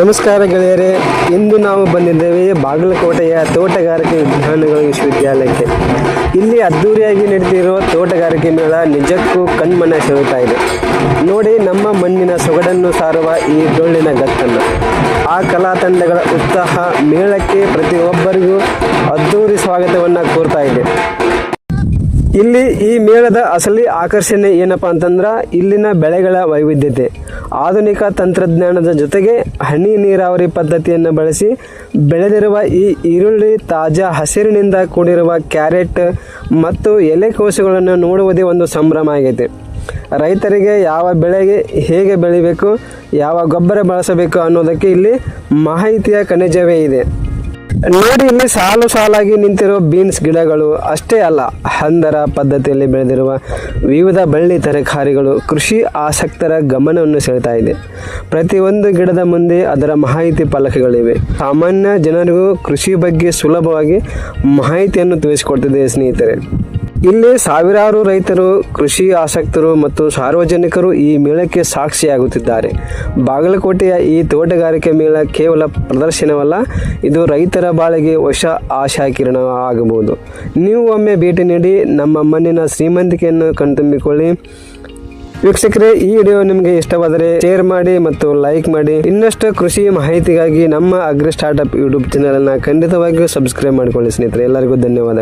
ನಮಸ್ಕಾರ ಗೆಳೆಯರೇ, ಇಂದು ನಾವು ಬಂದಿದ್ದೇವೆ ಬಾಗಲಕೋಟೆಯ ತೋಟಗಾರಿಕೆ ವಿಜ್ಞಾನಗಳ ವಿಶ್ವವಿದ್ಯಾಲಯಕ್ಕೆ. ಇಲ್ಲಿ ಅದ್ದೂರಿಯಾಗಿ ನಡೆದಿರುವ ತೋಟಗಾರಿಕೆ ಮೇಳ ನಿಜಕ್ಕೂ ಕಣ್ಮನ ಸೆಳೆಯುತ್ತಾ ಇದೆ. ನೋಡಿ, ನಮ್ಮ ಮಣ್ಣಿನ ಸೊಗಡನ್ನು ಸಾರುವ ಈ ಡೊಳ್ಳಿನ ಗತ್ತನ್ನು. ಆ ಕಲಾ ತಂಡಗಳ ಉತ್ಸಾಹ ಮೇಳಕ್ಕೆ ಪ್ರತಿಯೊಬ್ಬರಿಗೂ ಅದ್ದೂರಿ ಸ್ವಾಗತವನ್ನು ಕೋರ್ತಾ ಇದೆ. ಇಲ್ಲಿ ಈ ಮೇಳದ ಅಸಲಿ ಆಕರ್ಷಣೆ ಏನಪ್ಪಾ ಅಂತಂದ್ರೆ ಇಲ್ಲಿನ ಬೆಳೆಗಳ ವೈವಿಧ್ಯತೆ. ಆಧುನಿಕ ತಂತ್ರಜ್ಞಾನದ ಜೊತೆಗೆ ಹನಿ ನೀರಾವರಿ ಪದ್ಧತಿಯನ್ನು ಬಳಸಿ ಬೆಳೆದಿರುವ ಈ ಈರುಳ್ಳಿ ತಾಜಾ ಹಸಿರಿನಿಂದ ಕೂಡಿರುವ ಕ್ಯಾರೆಟ್ ಮತ್ತು ಎಲೆಕೋಸುಗಳನ್ನು ನೋಡುವುದೇ ಒಂದು ಸಂಭ್ರಮ ಆಗೈತೆ. ರೈತರಿಗೆ ಯಾವ ಬೆಳೆಗೆ ಹೇಗೆ ಬೆಳಿಬೇಕು, ಯಾವ ಗೊಬ್ಬರ ಬಳಸಬೇಕು ಅನ್ನೋದಕ್ಕೆ ಇಲ್ಲಿ ಮಾಹಿತಿಯ ಖನಿಜವೇ ಇದೆ. ನೋಡಿ, ಇಲ್ಲಿ ಸಾಲು ಸಾಲಾಗಿ ನಿಂತಿರುವ ಬೀನ್ಸ್ ಗಿಡಗಳು ಅಷ್ಟೇ ಅಲ್ಲ, ಹಂದರ ಪದ್ಧತಿಯಲ್ಲಿ ಬೆಳೆದಿರುವ ವಿವಿಧ ಬಳ್ಳಿ ತರಕಾರಿಗಳು ಕೃಷಿ ಆಸಕ್ತರ ಗಮನವನ್ನು ಸೆಳೆತಾ ಇದೆ. ಪ್ರತಿಯೊಂದು ಗಿಡದ ಮುಂದೆ ಅದರ ಮಾಹಿತಿ ಫಲಕಗಳಿವೆ. ಸಾಮಾನ್ಯ ಜನರಿಗೂ ಕೃಷಿ ಬಗ್ಗೆ ಸುಲಭವಾಗಿ ಮಾಹಿತಿಯನ್ನು ತಿಳಿಸಿಕೊಡ್ತಿದೆ ಸ್ನೇಹಿತರೆ. ಇಲ್ಲಿ ಸಾವಿರಾರು ರೈತರು, ಕೃಷಿ ಆಸಕ್ತರು ಮತ್ತು ಸಾರ್ವಜನಿಕರು ಈ ಮೇಳಕ್ಕೆ ಸಾಕ್ಷಿಯಾಗುತ್ತಿದ್ದಾರೆ. ಬಾಗಲಕೋಟೆಯ ಈ ತೋಟಗಾರಿಕೆ ಮೇಳ ಕೇವಲ ಪ್ರದರ್ಶನವಲ್ಲ, ಇದು ರೈತರ ಬಾಳಿಗೆ ಹೊಸ ಆಶಾ ಕಿರಣ ಆಗಬಹುದು. ನೀವು ಒಮ್ಮೆ ಭೇಟಿ ನೀಡಿ ನಮ್ಮ ಮಣ್ಣಿನ ಶ್ರೀಮಂತಿಕೆಯನ್ನು ಕಣ್ತುಂಬಿಕೊಳ್ಳಿ. ವೀಕ್ಷಕರೇ, ಈ ವಿಡಿಯೋ ನಿಮಗೆ ಇಷ್ಟವಾದರೆ ಶೇರ್ ಮಾಡಿ ಮತ್ತು ಲೈಕ್ ಮಾಡಿ. ಇನ್ನಷ್ಟು ಕೃಷಿ ಮಾಹಿತಿಗಾಗಿ ನಮ್ಮ ಅಗ್ರಿ ಸ್ಟಾರ್ಟ್ಅಪ್ ಯೂಟ್ಯೂಬ್ ಚಾನೆಲ್ ಅನ್ನ ಖಂಡಿತವಾಗಿಯೂ ಸಬ್ಸ್ಕ್ರೈಬ್ ಮಾಡಿಕೊಳ್ಳಿ ಸ್ನೇಹಿತರೆ. ಎಲ್ಲರಿಗೂ ಧನ್ಯವಾದಗಳು.